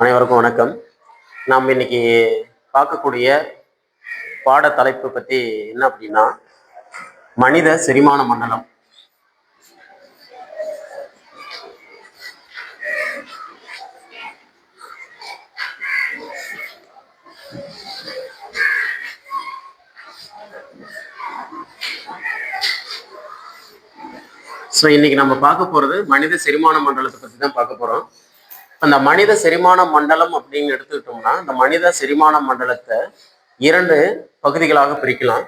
அனைவருக்கும் வணக்கம். நாம் இன்னைக்கு பார்க்கக்கூடிய பாட தலைப்பு பற்றி என்ன அப்படின்னா மனித செரிமான மண்டலம். ஸோ இன்னைக்கு நம்ம பார்க்க போகிறது மனித செரிமான மண்டலத்தை பற்றி தான் பார்க்க போகிறோம் அந்த மனித செரிமான மண்டலம் அப்படின்னு எடுத்துக்கிட்டோம்னா இந்த மனித செரிமான மண்டலத்தை இரண்டு பகுதிகளாக பிரிக்கலாம்.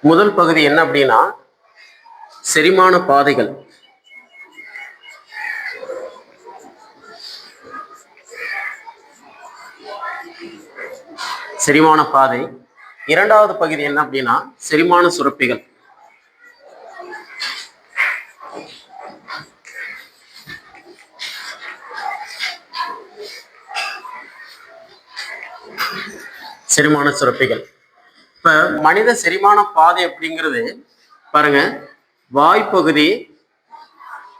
முதல் பகுதி என்ன அப்படின்னா செரிமான பாதைகள். செரிமான பாதை. இரண்டாவது பகுதி என்ன அப்படின்னா செரிமான சுரப்பிகள். செரிமான சுரப்பிகள். இப்போ மனித செரிமான பாதை அப்படிங்கிறது பாருங்க வாய்ப்பகுதி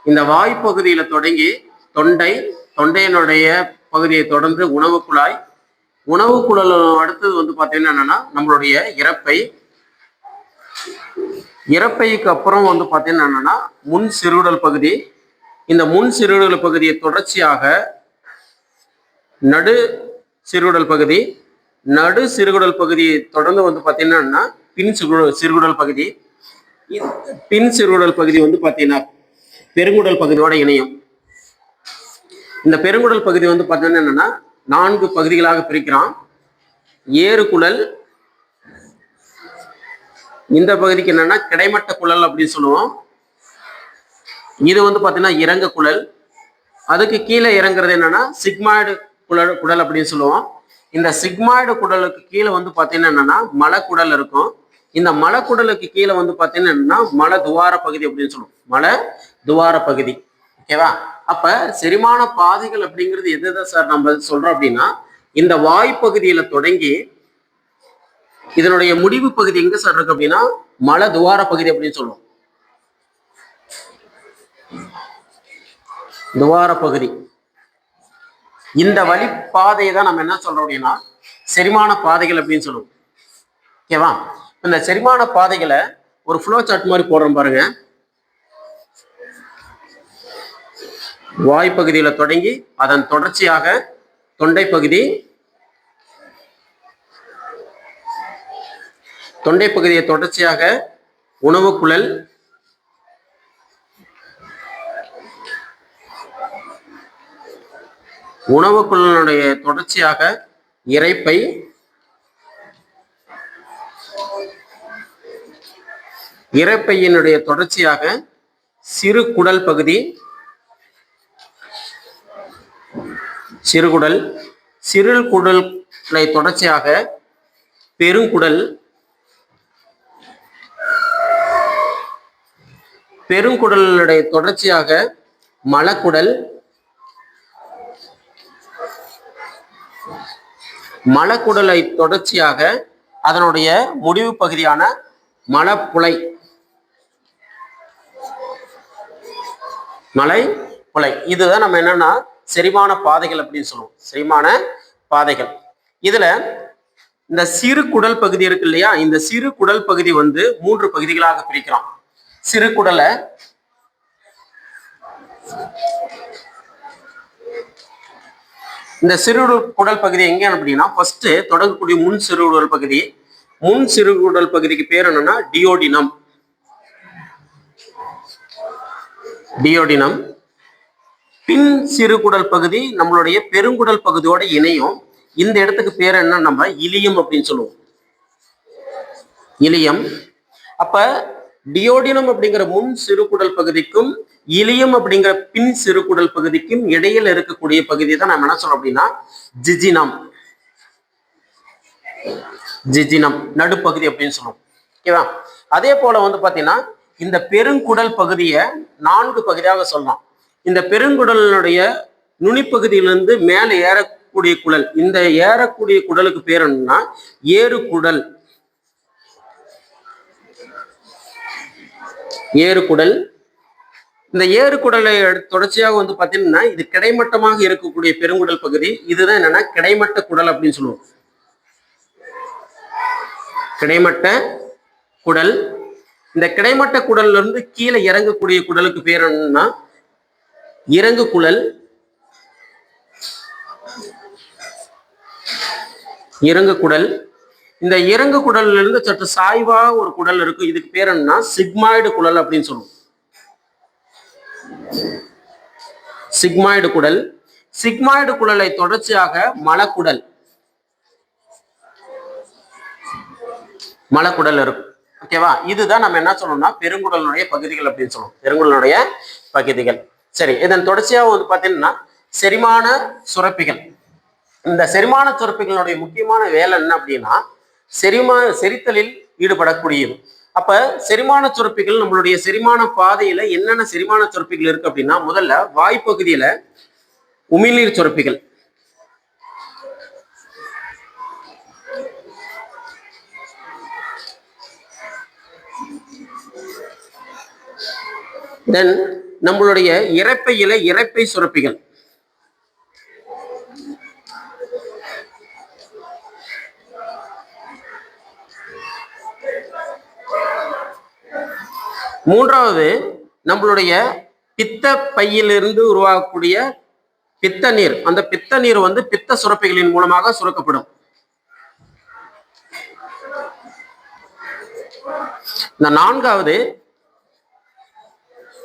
இந்த வாய்ப்பகுதியில தொடங்கி தொண்டை தொண்டையினுடைய பகுதியை தொடர்ந்து உணவு குழாய். உணவு குழல் அடுத்தது வந்து பார்த்தீங்கன்னா என்னன்னா நம்மளுடைய இறப்பை. இறப்பைக்கு அப்புறம் வந்து பார்த்தீங்கன்னா என்னன்னா முன் சிறுகுடல் பகுதி. இந்த முன் சிறுகுடல் பகுதியை தொடர்ச்சியாக நடு சிறுகுடல் பகுதி நடு சிறுகுடல் பகுதியை தொடர்ந்து வந்து பார்த்தீங்கன்னா பின் சிறுகுடல் சிறுகுடல் பகுதி. பின் சிறுகுடல் பகுதி வந்து பார்த்தீங்கன்னா பெருங்குடல் பகுதியோட இணையும். இந்த பெருங்குடல் பகுதி வந்து பார்த்தீங்கன்னா என்னன்னா நான்கு பகுதிகளாக பிரிக்கிறான். ஏறுகுழல் இந்த பகுதிக்கு என்னன்னா கிடைமட்ட குழல் அப்படின்னு சொல்லுவோம். இது வந்து பார்த்தீங்கன்னா இறங்க குழல். அதுக்கு கீழே இறங்குறது என்னன்னா சிக்மாய்டு குழல் குடல் அப்படின்னு சொல்லுவோம். இந்த சிக்மாய்டு குடலுக்கு கீழே வந்து பார்த்தீங்கன்னா என்னன்னா மலக்குடல் இருக்கும். இந்த மலக்குடலுக்கு கீழே வந்து பார்த்தீங்கன்னா என்னன்னா மலை துவார பகுதி அப்படின்னு சொல்லுவோம். மலை துவார பகுதி. ஓகேவா அப்ப செரிமான பாதைகள் அப்படிங்கிறது எது எதை சார் நம்ம சொல்றோம் அப்படின்னா இந்த வாய்ப்பகுதியில தொடங்கி இதனுடைய முடிவு பகுதி எங்க சார் இருக்கு அப்படின்னா மலை துவார பகுதி அப்படின்னு சொல்லுவோம். துவார பகுதி. இந்த வழி பாதையை தான் நம்ம என்ன சொல்றோம் அப்படின்னா செரிமான பாதைகள் அப்படின்னு சொல்லுவோம். ஓகேவா இந்த செரிமான பாதைகளை ஒரு ஃப்ளோ சார்ட் மாதிரி போடுறோம் பாருங்க. வாய்ப்பகுதியில் தொடங்கி அதன் தொடர்ச்சியாக தொண்டை பகுதி தொண்டை பகுதியை தொடர்ச்சியாக உணவு குழல் உணவு குழலினுடைய தொடர்ச்சியாக இரைப்பை இரைப்பையினுடைய தொடர்ச்சியாக சிறு குடல் பகுதி சிறுகுடல் சிறு குடலை தொடர்ச்சியாக பெருங்குடல் பெருங்குடலுடைய தொடர்ச்சியாக மலக்குடல் மலக்குடலை தொடர்ச்சியாக அதனுடைய முடிவு பகுதியான மலப்புலை மலை புலை இதுதான் நம்ம என்னன்னா செரிமான பாதைகள் அப்படின்னு சொல்லுவோம். செரிமான பாதைகள். இதுல இந்த சிறு குடல் பகுதி இருக்கு இல்லையா? இந்த சிறு குடல் பகுதி வந்து மூன்று பகுதிகளாக பிரிக்கிறோம் சிறு குடலை இந்த சிறுகுடல் குடல் பகுதி எங்க அப்படின்னா ஃபர்ஸ்ட் தொடங்கக்கூடிய முன் சிறுகுடல் பகுதி. முன் சிறுகுடல் பகுதிக்கு பேர் என்னன்னா டியோடினம் டியோடினம் பின் சிறுகுடல் பகுதி நம்மளுடைய பெருங்குடல் பகுதியோட இணையும். இந்த இடத்துக்கு பேர் என்ன நம்ம இலியம் அப்படின்னு சொல்லுவோம். இலியம். அப்ப டியோடினம் அப்படிங்கிற முன் சிறுகுடல் பகுதிக்கும் இலியம் அப்படிங்கிற பின் சிறுகுடல் பகுதிக்கும் இடையில இருக்கக்கூடிய பகுதி தான் நம்ம என்ன சொல்றோம் அப்படின்னா ஜிஜினம். ஜிஜினம் நடுப்பகுதி அப்படின்னு சொல்லுவோம் ஓகேவா அதே போல வந்து பாத்தீங்கன்னா இந்த பெருங்குடல் பகுதியை நான்கு பகுதியாக சொல்லலாம். இந்த பெருங்குடலினுடைய நுனிப்பகுதியிலிருந்து மேலே ஏறக்கூடிய குடல் இந்த ஏறக்கூடிய குடலுக்கு பேர் என்னன்னா ஏறுகுடல் ஏறுகுடல். இந்த ஏறு குடலை தொடர்ச்சியாக வந்து பார்த்தீங்கன்னா இது கிடைமட்டமாக இருக்கக்கூடிய பெருங்குடல் பகுதி. இதுதான் என்னன்னா கிடைமட்ட குடல் அப்படின்னு சொல்லுவோம். கிடைமட்ட குடல். இந்த கிடைமட்ட குடல்ல இருந்து கீழே இறங்கக்கூடிய குடலுக்கு பேர் என்னன்னா இறங்கு குழல் இறங்கு குடல் இந்த இறங்கு குடல்ல இருந்து சற்று சாய்வா ஒரு குடல் இருக்கு. இதுக்கு பேர் என்னன்னா சிக்மாய்டு குடல் அப்படின்னு சொல்லுவோம். சிக்மாய்டு குடல். சிக்மாய்டு குடலை தொடர்ச்சியாக மலக்குடல். மலக்குடல் இருக்கும் ஓகேவா இதுதான் நம்ம என்ன சொல்லணும்னா பெருங்குடலுடைய பகுதிகள் அப்படின்னு சொல்லுவோம். பெருங்குடலுடைய பகுதிகள். சரி இதன் தொடர்ச்சியாக வந்து பார்த்தீங்கன்னா செரிமான சுரப்பிகள். இந்த செரிமான சுரப்பிகளுடைய முக்கியமான வேலை என்ன அப்படின்னா செரிமா செரித்தலில் ஈடுபடக்கூடியது. அப்ப செரிமான சுரப்பிகள் நம்மளுடைய செரிமான பாதையில என்னென்ன செரிமான சுரப்பிகள் இருக்கு அப்படின்னா முதல்ல வாய்ப்பகுதியில உமிழ்நீர் சுரப்பிகள் தென் நம்மளுடைய இறப்பையில இறப்பை சுரப்பிகள் மூன்றாவது நம்மளுடைய பித்த பையிலிருந்து உருவாகக்கூடிய பித்த நீர். அந்த பித்த நீர் வந்து பித்த சுரப்பிகளின் மூலமாக சுரக்கப்படும். இந்த நான்காவது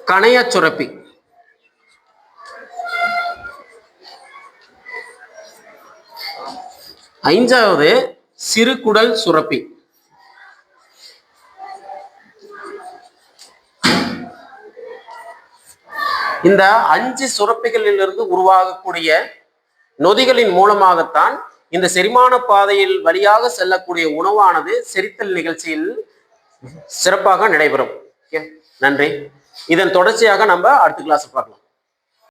கணைய சுரப்பி. ஐந்தாவது சிறுகுடல் சுரப்பி. இந்த அஞ்சு சுரப்பிகளிலிருந்து உருவாகக்கூடிய நொதிகளின் மூலமாகத்தான் இந்த செரிமான பாதையில் வழியாக செல்லக்கூடிய உணவானது செரித்தல் நிகழ்ச்சியில் சிறப்பாக நடைபெறும். ஓகே? நன்றி. இதன் தொடர்ச்சியாக நம்ம அடுத்த கிளாஸ் பார்க்கலாம்.